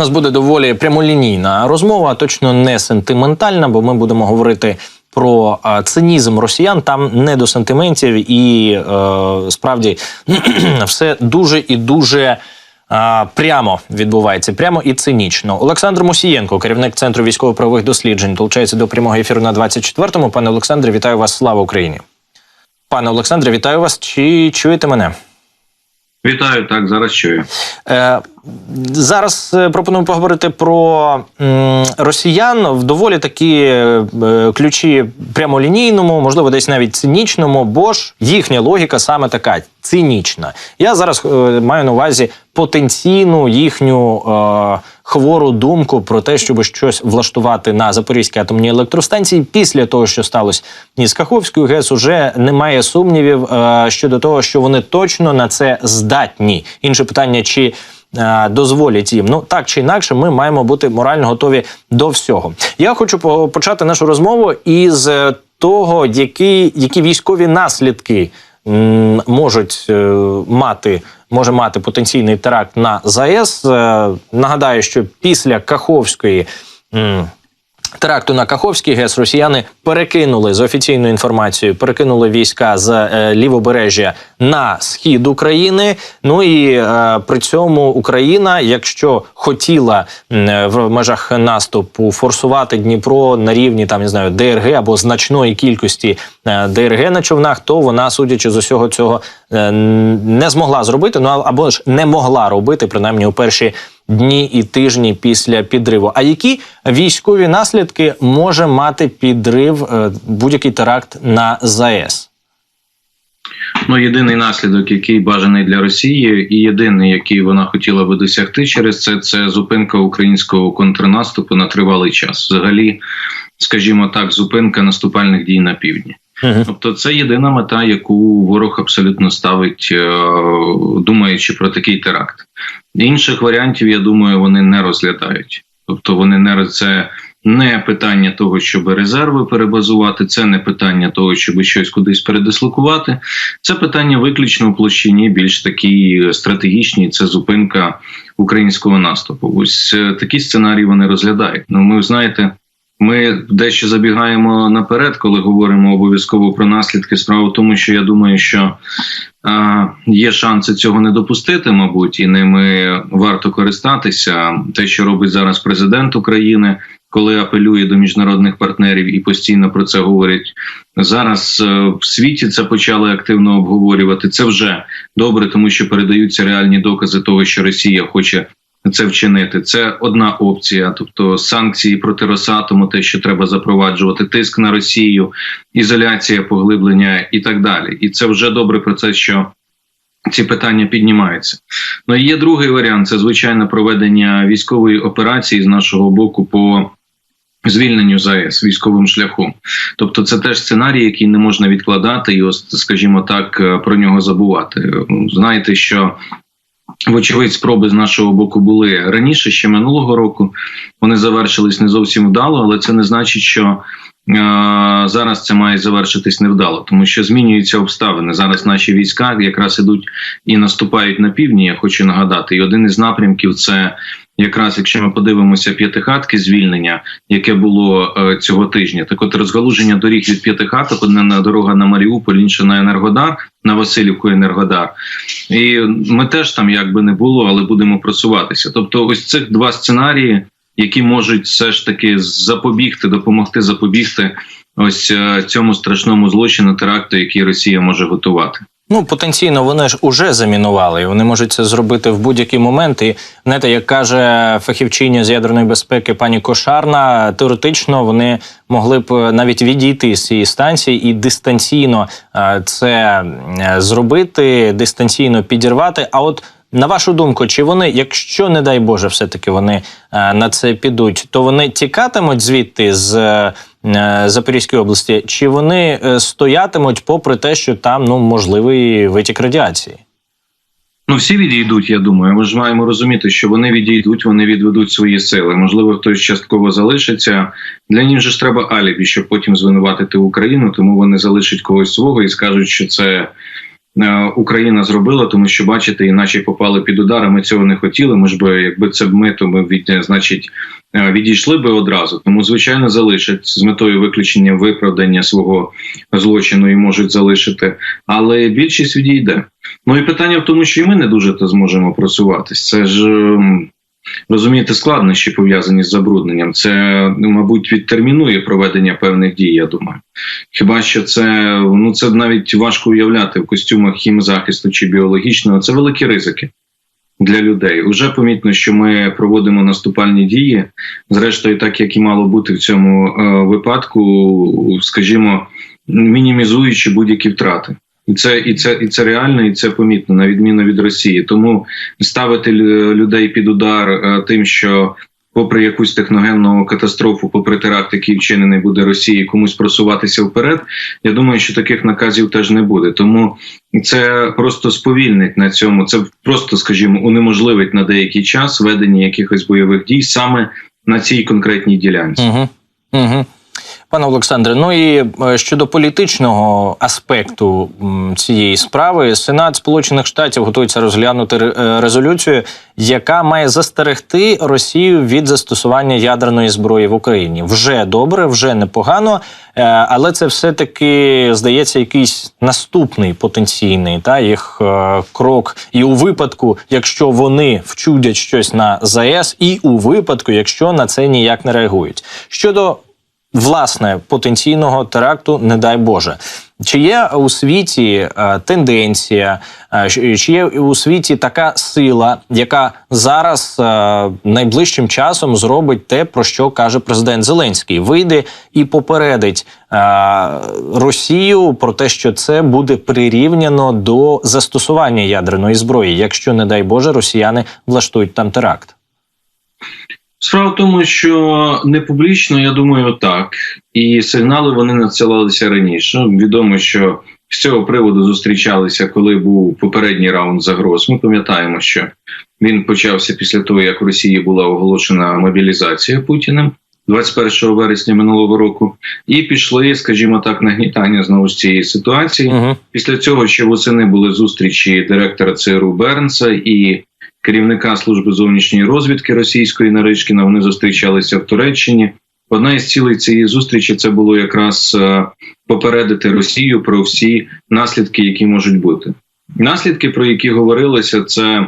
У нас буде доволі прямолінійна розмова, точно не сентиментальна, бо ми будемо говорити. Про цинізм росіян там не до сантиментів, і е, справді все дуже і дуже а, прямо відбувається, прямо і цинічно. Олександр Мусієнко, керівник центру військово-правових досліджень, долучається до прямого ефіру на 24-му. Пане Олександре, вітаю вас! Слава Україні! Пане Олександре, вітаю вас! Чи чуєте мене? Вітаю, так, зараз чую. Е, зараз пропоную пропонуємо поговорити про росіян в доволі такі е, ключі прямолінійному, можливо, десь навіть цинічному, бо ж їхня логіка саме така цинічна. Я зараз е, маю на увазі потенційну їхню е, хвору думку про те, щоб щось влаштувати на Запорізькій атомній електростанції. Після того, що сталося із Каховською ГЕС, уже немає сумнівів е, щодо того, що вони точно на це здатні. Інше питання, чи е, дозволять їм. Ну так чи інакше, ми маємо бути морально готові до всього. Я хочу почати нашу розмову із е, того, які, які військові наслідки можуть е, мати. Може мати потенційний теракт на ЗАЕС. Нагадаю, що після Каховської теракту на Каховський ГЕС росіяни перекинули з офіційною інформацією, перекинули війська з е, лівобережжя на схід України. Ну і е, при цьому Україна, якщо хотіла е, в межах наступу форсувати Дніпро на рівні там не знаю ДРГ або значної кількості е, ДРГ на човнах, то вона, судячи з усього цього, е, не змогла зробити. Ну або ж не могла робити принаймні у перші дні і тижні після підриву. А які військові наслідки може мати підрив е, будь-який теракт на ЗАЕС? Ну, єдиний наслідок, який бажаний для Росії, і єдиний, який вона хотіла би досягти через це, це зупинка українського контрнаступу на тривалий час. Взагалі, скажімо так, зупинка наступальних дій на півдні. Мгм. Тобто, це єдина мета, яку ворог абсолютно ставить, е, думаючи про такий теракт. Інших варіантів, я думаю, вони не розглядають. Тобто, вони не це не питання того, щоб резерви перебазувати, це не питання того, щоб щось кудись передислокувати. Це питання виключно в площині, більш такі стратегічні. Це зупинка українського наступу. Ось е, такі сценарії вони розглядають. Ну, ми знаєте. Ми дещо забігаємо наперед, коли говоримо обов'язково про наслідки. Справа в тому, що я думаю, що є шанси цього не допустити, мабуть, і ними варто користатися. Те, що робить зараз президент України, коли апелює до міжнародних партнерів і постійно про це говорять. Зараз е, в світі це почали активно обговорювати. Це вже добре, тому що передаються реальні докази того, що Росія хоче це вчинити. Це одна опція, тобто санкції проти Росатому, те, що треба запроваджувати, тиск на Росію, ізоляція, поглиблення і так далі. І це вже добре про це, що ці питання піднімаються. Ну і є другий варіант: це звичайно проведення військової операції з нашого боку по. Звільненню ЗАЕС військовим шляхом, тобто це теж сценарій, який не можна відкладати, і ось, скажімо так, е, про нього забувати. Знаєте, що Вочевидь, спроби з нашого боку були раніше, ще минулого року. Вони завершились не зовсім вдало, але це не значить, що е, зараз це має завершитись невдало, тому що змінюються обставини. Зараз наші війська якраз ідуть і наступають на півдні. Я хочу нагадати, і один із напрямків це. Якраз якщо ми подивимося п'ятихатки звільнення, яке було е, цього тижня, так от розгалуження доріг від п'ятихаток, одна на дорога на Маріуполь, інша на Енергодар, на Васильівку Енергодар. І ми теж там якби не було, але будемо просуватися. Тобто, ось цих два сценарії, які можуть все ж таки запобігти, допомогти запобігти ось е, цьому страшному злочину теракту, який Росія може готувати. Ну, потенційно, вони ж уже замінували, і вони можуть це зробити в будь-який момент. І знаєте, як каже фахівчиня з ядерної безпеки пані Кошарна, теоретично вони могли б навіть відійти з цієї станції і дистанційно е, це е, зробити, дистанційно підірвати. А от на вашу думку, чи вони, якщо не дай Боже, все таки вони е, на це підуть, то вони тікатимуть звідти з е, Запорізької області, чи вони е, стоятимуть попри те, що там ну можливий витік радіації? Ну, всі відійдуть, я думаю. Ми ж маємо розуміти, що вони відійдуть, вони відведуть свої сили. Можливо, хтось частково залишиться. Для них же ж треба алібі, щоб потім звинуватити Україну, тому вони залишать когось свого і скажуть, що це е, Україна зробила, тому що бачите, іначе попали під удари. Ми цього не хотіли. Ми ж би, якби це ми, то ми від, е, значить е, відійшли би одразу. Тому звичайно залишать з метою виключення виправдання свого злочину і можуть залишити, але більшість відійде. Ну і питання в тому, що і ми не дуже то зможемо просуватись. Це ж. Розумієте, складнощі пов'язані з забрудненням. Це, ну, мабуть, відтермінує проведення певних дій. Я думаю, хіба що це ну це навіть важко уявляти в костюмах хімзахисту чи біологічного. Це великі ризики для людей. Уже помітно, що ми проводимо наступальні дії. Зрештою, так як і мало бути в цьому е, випадку, скажімо, мінімізуючи будь-які втрати. І це і це і це реально, і це помітно на відміну від Росії. Тому ставити людей під удар е, тим, що попри якусь техногенну катастрофу, попри теракт, який вчинений буде Росії, комусь просуватися вперед. Я думаю, що таких наказів теж не буде. Тому це просто сповільнить на цьому. Це просто, скажімо, унеможливить на деякий час ведення якихось бойових дій саме на цій конкретній ділянці. Угу. Угу. Пане Олександре, ну і е, щодо політичного аспекту цієї справи, Сенат Сполучених Штатів готується розглянути е, резолюцію, яка має застерегти Росію від застосування ядерної зброї в Україні. Вже добре, вже непогано, е, але це все таки здається якийсь наступний потенційний та їх крок. І у випадку, якщо вони вчудять щось на ЗАЕС, і у випадку, якщо на це ніяк не реагують. Щодо власне потенційного теракту, не дай Боже. Чи є у світі е, тенденція, е, чи є у світі така сила, яка зараз е, найближчим часом зробить те, про що каже президент Зеленський, вийде і попередить Росію про те, що це буде прирівняно до застосування ядерної зброї, якщо, не дай Боже, росіяни влаштують там теракт. Справа в тому, що не публічно, я думаю, так. І сигнали вони надсилалися раніше. Відомо, що з цього приводу зустрічалися, коли був попередній раунд загроз. Ми пам'ятаємо, що він почався після того, як в Росії була оголошена мобілізація Путіним 21 вересня минулого року, і пішли, скажімо так, нагнітання знову ж цієї ситуації. Угу. Після цього ще восени були зустрічі директора ЦРУ Бернса і керівника служби зовнішньої розвідки російської Наришкіна. Вони зустрічалися в Туреччині. Одна із цілей цієї зустрічі це було якраз е, попередити Росію про всі наслідки, які можуть бути. Наслідки, про які говорилося, це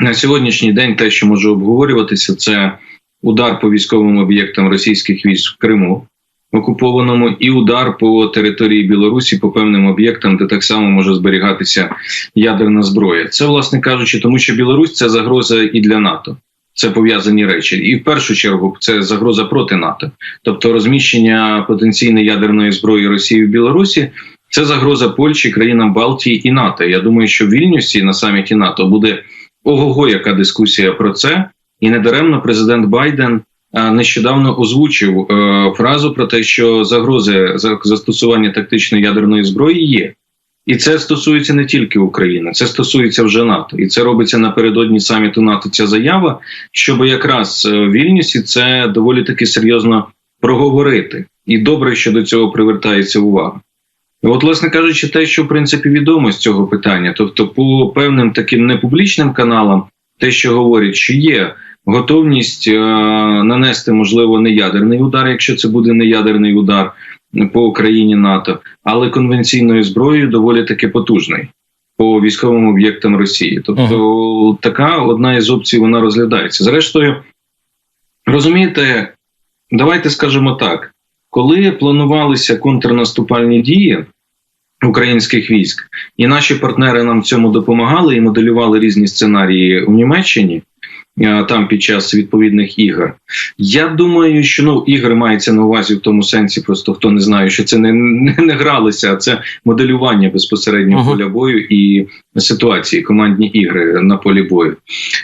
на сьогоднішній день те, що може обговорюватися, це удар по військовим об'єктам російських військ в Криму окупованому, і удар по території Білорусі по певним об'єктам, де так само може зберігатися ядерна зброя. Це, власне кажучи, тому що Білорусь це загроза і для НАТО. Це пов'язані речі, і в першу чергу це загроза проти НАТО, тобто розміщення потенційної ядерної зброї Росії в Білорусі. Це загроза Польщі, країнам Балтії і НАТО. Я думаю, що в Вільнюсі на саміті НАТО буде ого-го, яка дискусія про це, і недаремно президент Байден нещодавно озвучив е, фразу про те, що загрози за- застосування тактичної ядерної зброї є. І це стосується не тільки України, це стосується вже НАТО. І це робиться напередодні саміту НАТО. Ця заява, щоб якраз е, в Вільнюсі це доволі таки серйозно проговорити. І добре, що до цього привертається увага. От, власне кажучи, те, що в принципі відомо з цього питання, тобто по певним таким непублічним каналам, те, що говорять, що є готовність е, нанести, можливо, не ядерний удар, якщо це буде не ядерний удар по Україні НАТО, але конвенційною зброєю доволі таки потужний по військовим об'єктам Росії. Тобто, така одна із опцій вона розглядається. Зрештою, розумієте, давайте скажемо так: коли планувалися контрнаступальні дії українських військ, і наші партнери нам в цьому допомагали і моделювали різні сценарії у Німеччині. Е, Там під час відповідних ігор. Я думаю, що ну ігри мається на увазі в тому сенсі, просто хто не знає, що це не, не, не гралися, а це моделювання безпосередньо Ага. поля бою і ситуації, командні ігри на полі бою.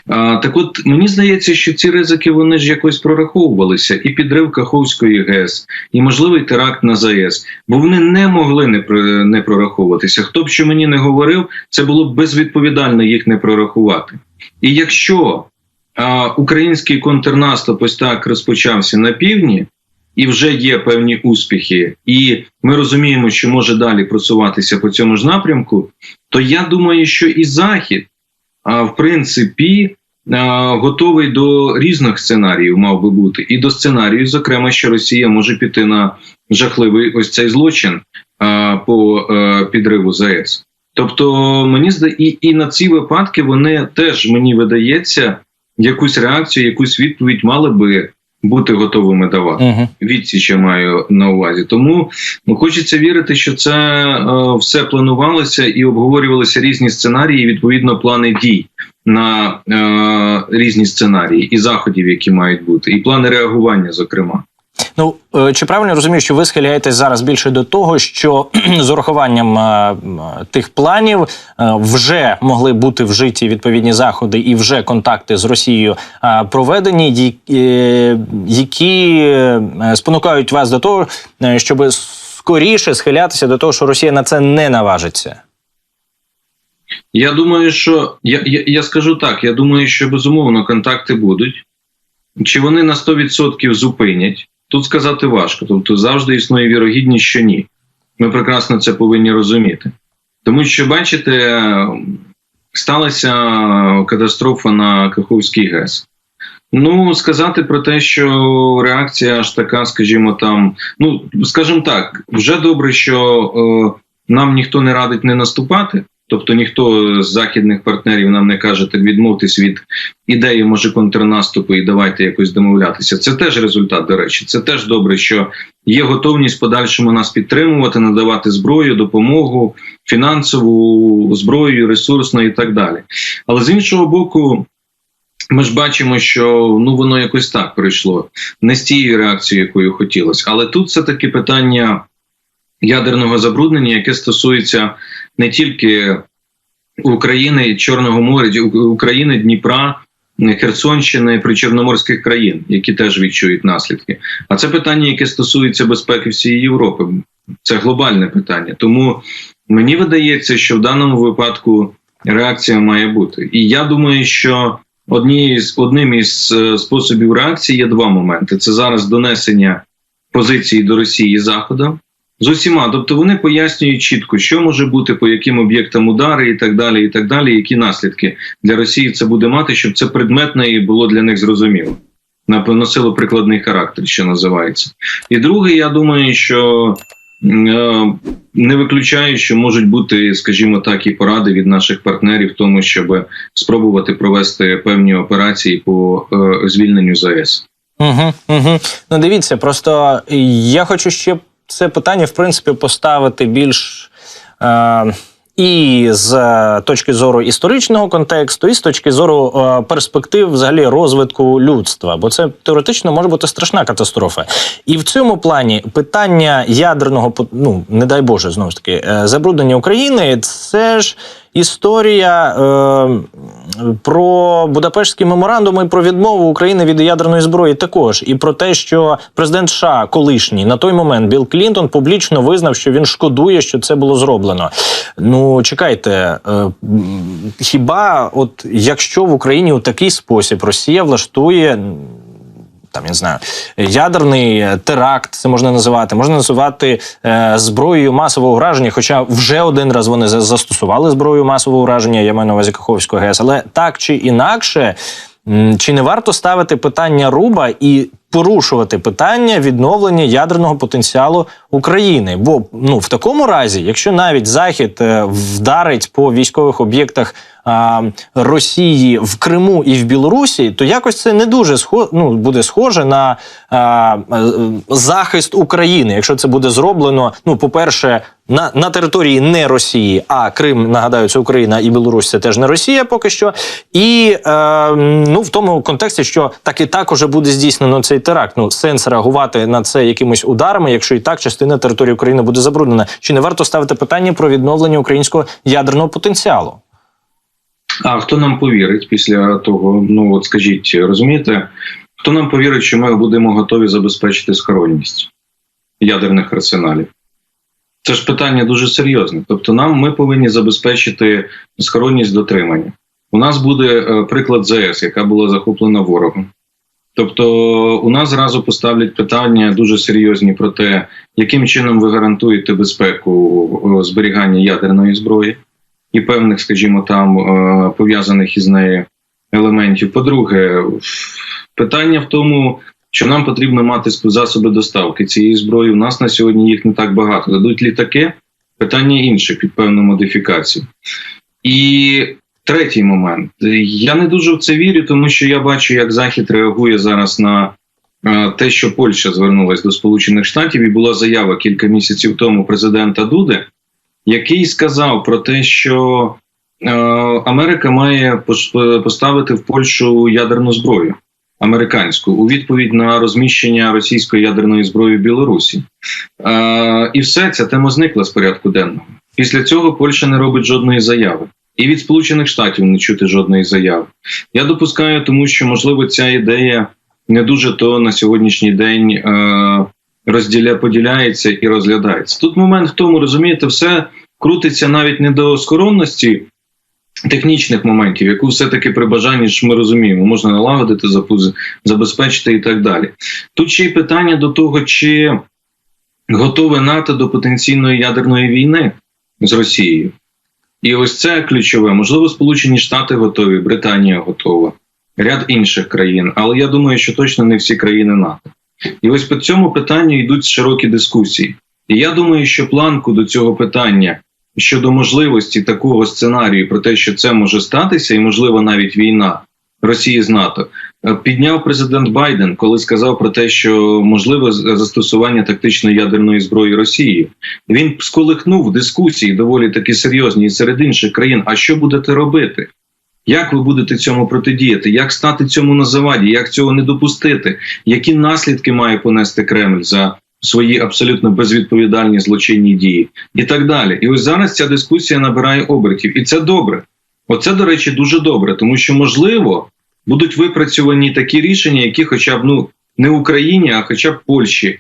А, так от мені здається, що ці ризики вони ж якось прораховувалися, і підрив Каховської ГЕС, і можливий теракт на ЗАЕС, бо вони не могли не, не прораховуватися. Хто б що мені не говорив, це було б безвідповідально їх не прорахувати. І якщо український контрнаступ ось так розпочався на півдні, і вже є певні успіхи, і ми розуміємо, що може далі просуватися по цьому ж напрямку, то я думаю, що і Захід, а, в принципі, готовий до різних сценаріїв, мав би бути, і до сценарію, зокрема, що Росія може піти на жахливий ось цей злочин по е, підриву ЗАЕС. Тобто, мені зда і, і на ці випадки вони теж мені видається якусь реакцію, якусь відповідь мали би бути готовими давати. Угу. Відсіч я маю на увазі. Тому ну, хочеться вірити, що це е, все планувалося і обговорювалися різні сценарії, відповідно, плани дій на е, різні сценарії і заходів, які мають бути, і плани реагування, зокрема. Ну е, чи правильно розумію, що ви схиляєтесь зараз більше до того, що з урахуванням е, тих планів е, вже могли бути вжиті відповідні заходи і вже контакти з Росією проведені, які спонукають вас до того, щоб скоріше схилятися до того, що Росія на це не наважиться. Я думаю, що я, я, я скажу так: я думаю, що безумовно контакти будуть. Чи вони на 100% зупинять? Тут сказати важко. Тобто завжди існує вірогідність, що ні. Ми прекрасно це повинні розуміти. Тому що, бачите, сталася катастрофа на Каховський ГЕС. Ну, сказати про те, що реакція аж така, скажімо, там, ну скажімо так, вже добре, що е, нам ніхто не радить не наступати. Тобто ніхто з західних партнерів нам не каже так відмовтесь від ідеї, може контрнаступу, і давайте якось домовлятися. Це теж результат, до речі. Це теж добре, що є готовність подальшому нас підтримувати, надавати зброю, допомогу, фінансову зброю, ресурсну і так далі. Але з іншого боку. Ми ж бачимо, що ну воно якось так прийшло, не з тією реакцією, якою хотілося. Але тут все таки питання ядерного забруднення, яке стосується не тільки України, Чорного моря, України, Дніпра, Херсонщини, причорноморських країн, які теж відчують наслідки. А це питання, яке стосується безпеки всієї Європи. Це глобальне питання. Тому мені видається, що в даному випадку реакція має бути. І я думаю, що однією з одним із е, способів реакції є два моменти: це зараз донесення позиції до Росії Заходом. З усіма, тобто вони пояснюють чітко, що може бути, по яким об'єктам удари і так далі, і так далі, які наслідки для Росії це буде мати, щоб це предметно і було для них зрозуміло. Носило прикладний характер, що називається. І друге, я думаю, що е, не виключаю, що можуть бути, скажімо так, і поради від наших партнерів, в тому, щоб спробувати провести певні операції по е, звільненню ЗАЕС. Угу, угу. Ну дивіться, просто я хочу ще це питання, в принципі, поставити більш. Е- і з точки зору історичного контексту, і з точки зору е, перспектив взагалі розвитку людства, бо це теоретично може бути страшна катастрофа. І в цьому плані питання ядерного ну не дай Боже, знову ж таки, е, забруднення України це ж історія е, про Будапештський меморандум і про відмову України від ядерної зброї. Також і про те, що президент США колишній на той момент Білл Клінтон публічно визнав, що він шкодує, що це було зроблено. Ну чекайте, е, хіба от якщо в Україні у такий спосіб Росія влаштує там я не знаю, ядерний теракт, це можна називати, можна називати е, зброєю масового ураження. Хоча вже один раз вони застосували зброю масового ураження, я маю на увазі Каховського ГЕС, але так чи інакше, чи не варто ставити питання руба і порушувати питання відновлення ядерного потенціалу України? Бо ну в такому разі, якщо навіть Захід е, вдарить по військових об'єктах а, Росії в Криму і в Білорусі, то якось це не дуже схо, ну, буде схоже на а, захист України, якщо це буде зроблено. Ну, по-перше, на на території не Росії, а Крим, нагадаю, це Україна і Білорусь це теж не Росія поки що. І е, ну в тому контексті, що так і так уже буде здійснено цей теракт. Ну сенс реагувати на це якимись ударами, якщо і так частина території України буде забруднена. Чи не варто ставити питання про відновлення українського ядерного потенціалу? А хто нам повірить після того? Ну от скажіть, розумієте, хто нам повірить, що ми будемо готові забезпечити схоронність ядерних арсеналів? Це ж питання дуже серйозне. Тобто, нам ми повинні забезпечити схоронність дотримання. У нас буде е, приклад ЗАЕС, яка була захоплена ворогом. Тобто у нас зразу поставлять питання дуже серйозні про те, яким чином ви гарантуєте безпеку е, зберігання ядерної зброї і певних, скажімо, там е, пов'язаних із нею елементів. По-друге, питання в тому, що нам потрібно мати засоби доставки цієї зброї. У нас на сьогодні їх не так багато. Дадуть літаки, питання інше під певну модифікацію. І третій момент. Я не дуже в це вірю, тому що я бачу, як Захід реагує зараз на е, те, що Польща звернулася до Сполучених Штатів, і була заява кілька місяців тому президента Дуди, який сказав про те, що е, Америка має поставити в Польщу ядерну зброю американську у відповідь на розміщення російської ядерної зброї в Білорусі. Е, і все ця тема зникла з порядку денного. Після цього Польща не робить жодної заяви. І від Сполучених Штатів не чути жодної заяви. Я допускаю, тому що можливо ця ідея не дуже то на сьогоднішній день е, розділя поділяється і розглядається. Тут момент в тому, розумієте, все крутиться навіть не до скоронності технічних моментів, яку все-таки при бажанні ж ми розуміємо, можна налагодити, забезпечити і так далі. Тут ще й питання до того, чи готове НАТО до потенційної ядерної війни з Росією. І ось це ключове. Можливо, Сполучені Штати готові, Британія готова, ряд інших країн, але я думаю, що точно не всі країни НАТО. І ось по цьому питанню йдуть широкі дискусії. І я думаю, що планку до цього питання щодо можливості такого сценарію про те, що це може статися, і можливо навіть війна Росії з НАТО, підняв президент Байден, коли сказав про те, що можливе застосування тактичної ядерної зброї Росії. Він сколихнув дискусії доволі таки серйозні серед інших країн. А що будете робити? Як ви будете цьому протидіяти? Як стати цьому на заваді? Як цього не допустити? Які наслідки має понести Кремль за свої абсолютно безвідповідальні злочинні дії, і так далі? І ось зараз ця дискусія набирає обертів, і це добре. Оце, до речі, дуже добре, тому що можливо будуть випрацьовані такі рішення, які, хоча б ну не Україні, а хоча б Польщі,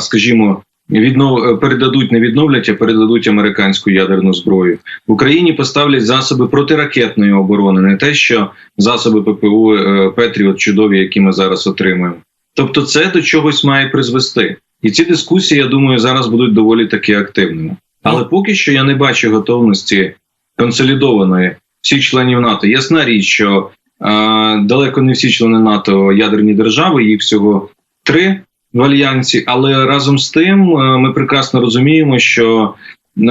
скажімо, віднов передадуть, не відновлять, а передадуть американську ядерну зброю. В Україні поставлять засоби протиракетної оборони, не те, що засоби ППО е, Петріот чудові, які ми зараз отримуємо. Тобто, це до чогось має призвести. І ці дискусії, я думаю, зараз будуть доволі таки активними. Але поки що я не бачу готовності консолідованої всіх членів НАТО. Ясна річ, що е, далеко не всі члени НАТО ядерні держави, їх всього три в альянсі, але разом з тим е, ми прекрасно розуміємо, що е,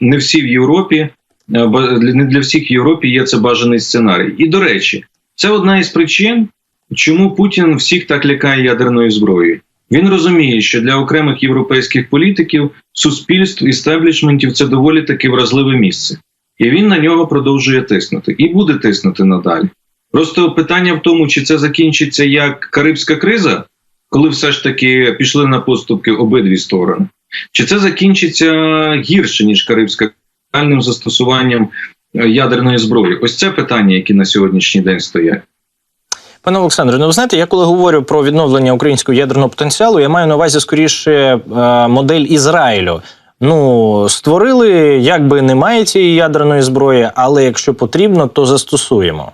не всі в Європі, е, не для всіх в Європі є це бажаний сценарій. І до речі, це одна із причин, чому Путін всіх так лякає ядерною зброєю. Він розуміє, що для окремих європейських політиків, суспільств істеблішментів це доволі таки вразливе місце, і він на нього продовжує тиснути і буде тиснути надалі. Просто питання в тому, чи це закінчиться як Карибська криза, коли все ж таки пішли на поступки обидві сторони, чи це закінчиться гірше ніж Карибська реальним застосуванням е, ядерної зброї? Ось це питання, які на сьогоднішній день стоять. Пане Олександре, ну ви знаєте, я коли говорю про відновлення українського ядерного потенціалу, я маю на увазі скоріше е, модель Ізраїлю. Ну, створили, якби немає цієї ядерної зброї, але якщо потрібно, то застосуємо.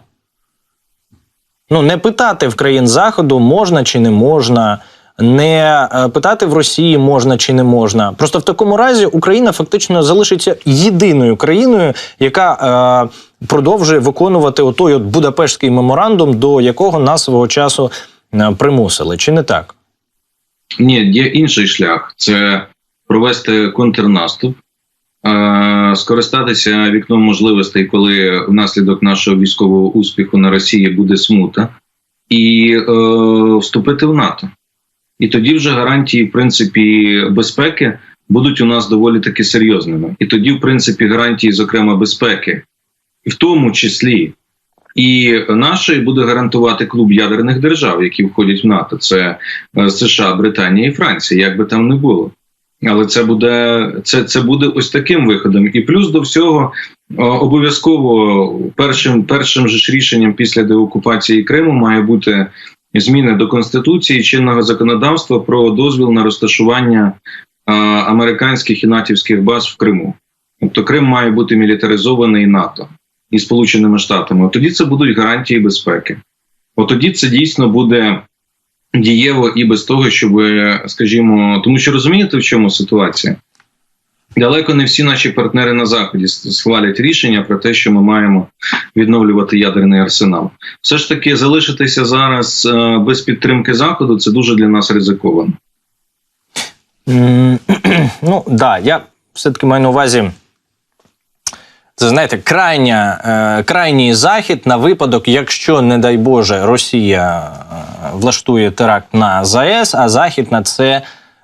Ну, не питати в країн Заходу, можна чи не можна, не е, питати в Росії можна чи не можна. Просто в такому разі Україна фактично залишиться єдиною країною, яка е, продовжує виконувати отой от Будапештський меморандум, до якого нас свого часу е, примусили. Чи не так? Ні, є інший шлях це провести контрнаступ, е, скористатися вікном можливостей, коли внаслідок нашого військового успіху на Росії буде смута, і е, вступити в НАТО. І тоді вже гарантії, в принципі, безпеки будуть у нас доволі таки серйозними. І тоді, в принципі, гарантії, зокрема, безпеки, в тому числі і нашої буде гарантувати клуб ядерних держав, які входять в НАТО. Це е, США, Британія і Франція, як би там не було. Але це буде це, це буде ось таким виходом. І плюс до всього обов'язково першим першим же ж рішенням після деокупації Криму має бути зміни до конституції чинного законодавства про дозвіл на розташування а, американських і натівських баз в Криму. Тобто Крим має бути мілітаризований НАТО і Сполученими Штатами. Тоді це будуть гарантії безпеки. от тоді це дійсно буде дієво і без того, щоб, скажімо, тому що розумієте, в чому ситуація? Далеко не всі наші партнери на заході схвалять рішення про те, що ми маємо відновлювати ядерний арсенал. Все ж таки, залишитися зараз е, без підтримки заходу це дуже для нас ризиковано. Ну, да, я все-таки маю на увазі. Це знаєте, крайня, е, крайній захід на випадок, якщо, не дай Боже, Росія е, влаштує теракт на ЗАЕС, а Захід на це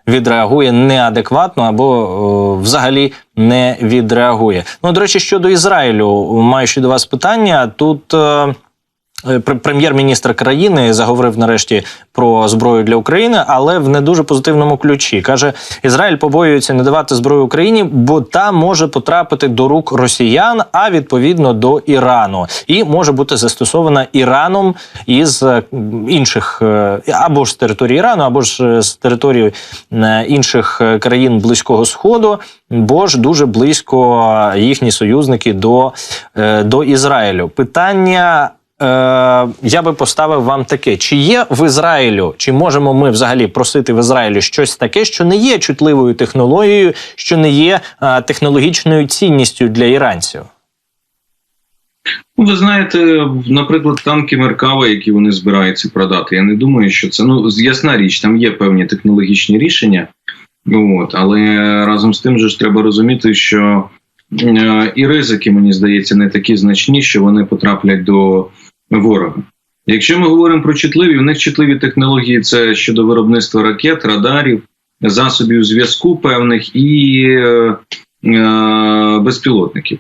відреагує неадекватно або е, взагалі не відреагує. Ну, до речі, щодо Ізраїлю, маю ще до вас питання. Тут. Е, Прем'єр-міністр країни заговорив нарешті про зброю для України, але в не дуже позитивному ключі. каже, Ізраїль побоюється не давати зброю Україні, бо та може потрапити до рук росіян, а відповідно до Ірану, і може бути застосована Іраном із е, інших е, або ж з території Ірану, або ж е, з території е, інших е, країн близького сходу, бо ж дуже близько е, їхні союзники до, е, до Ізраїлю. Питання. Е, я би поставив вам таке: чи є в Ізраїлю, чи можемо ми взагалі просити в Ізраїлі щось таке, що не є чутливою технологією, що не є е, технологічною цінністю для іранців? Ну, ви знаєте, наприклад, танки Меркава, які вони збираються продати. Я не думаю, що це ну ясна річ, там є певні технологічні рішення. От, але разом з тим же ж треба розуміти, що е, і ризики, мені здається, не такі значні, що вони потраплять до ворога. Якщо ми говоримо про чутливі, у них чутливі технології це щодо виробництва ракет, радарів, засобів зв'язку певних і е, е, безпілотників.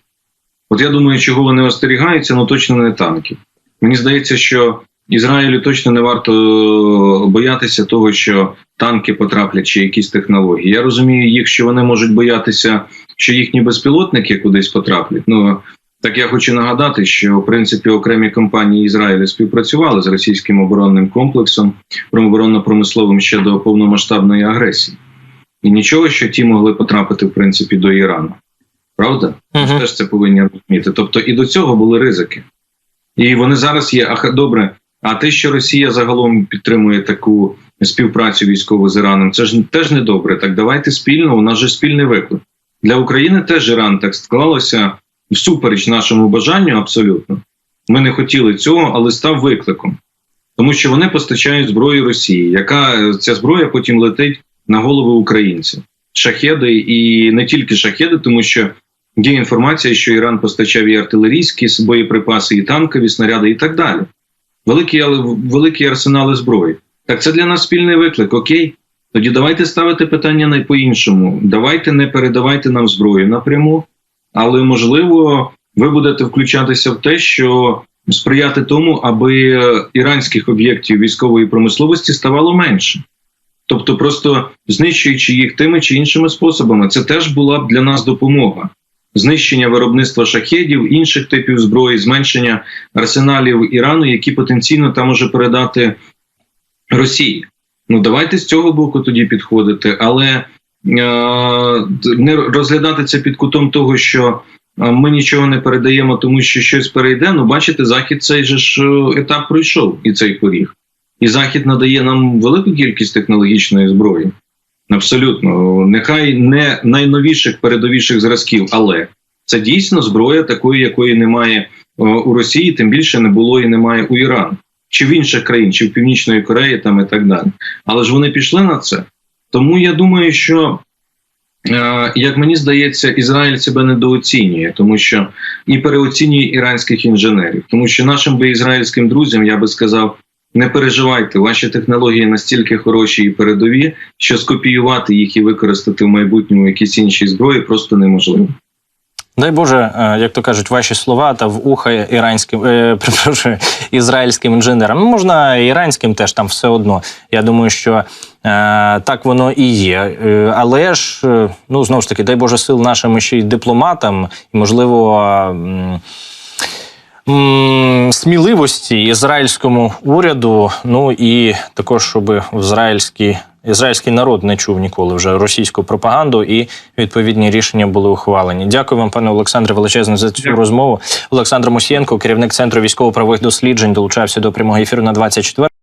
От я думаю, чого вони остерігаються, ну точно не танки. Мені здається, що Ізраїлю точно не варто боятися того, що танки потраплять чи якісь технології. Я розумію їх, що вони можуть боятися, що їхні безпілотники кудись потраплять. Ну так я хочу нагадати, що в принципі окремі компанії Ізраїлю співпрацювали з російським оборонним комплексом оборонно-промисловим ще до повномасштабної агресії, і нічого, що ті могли потрапити в принципі до Ірану. Правда? Ми ж Мгм. теж це повинні розуміти. Тобто і до цього були ризики. І вони зараз є. А ха- добре. А те, що Росія загалом підтримує таку співпрацю військову з Іраном, це ж теж не добре. Так давайте спільно. У нас же спільний виклик для України. Теж Іран так склалося всупереч нашому бажанню. Абсолютно, ми не хотіли цього, але став викликом, тому що вони постачають зброю Росії, яка ця зброя потім летить на голови українців. Шахеди і не тільки шахеди, тому що Є інформація, що Іран постачав і артилерійські боєприпаси, і танкові снаряди, і так далі. Великі, але великі арсенали зброї. Так це для нас спільний виклик. Окей, тоді давайте ставити питання на по-іншому. Давайте не передавайте нам зброю напряму, але можливо, ви будете включатися в те, що сприяти тому, аби іранських об'єктів військової промисловості ставало менше. Тобто, просто знищуючи їх тими чи іншими способами, це теж була б для нас допомога знищення виробництва шахедів, інших типів зброї, зменшення арсеналів Ірану, які потенційно там може передати Росії. Ну давайте з цього боку тоді підходити, але не розглядати це під кутом того, що е, ми нічого не передаємо, тому що щось перейде. Ну, бачите, захід цей же ж е, етап пройшов і цей поріг. І захід надає нам велику кількість технологічної зброї. Абсолютно, нехай не найновіших передовіших зразків, але це дійсно зброя такої, якої немає е, у Росії, тим більше не було і немає у Ірану, чи в інших країн, чи в Північної Кореї, там і так далі. Але ж вони пішли на це. Тому я думаю, що е, як мені здається, Ізраїль себе недооцінює, тому що і переоцінює іранських інженерів, тому що нашим би ізраїльським друзям я би сказав. Не переживайте, ваші технології настільки хороші і передові, що скопіювати їх і використати в майбутньому якісь інші зброї просто неможливо. Дай Боже, е, як то кажуть, ваші слова та в уха іранським, е, перепрошую, ізраїльським інженерам. Ну, можна іранським теж там все одно. Я думаю, що е, так воно і є. Е, але ж, е, ну знову ж таки, дай Боже сил нашим ще й дипломатам, і можливо. Сміливості ізраїльському уряду, ну і також, щоб в ізраїльській ізраїльський народ не чув ніколи вже російську пропаганду, і відповідні рішення були ухвалені. Дякую вам, пане Олександре, величезно за цю розмову. Олександр Мусієнко, керівник центру військово-правових досліджень, долучався до прямого ефіру на 24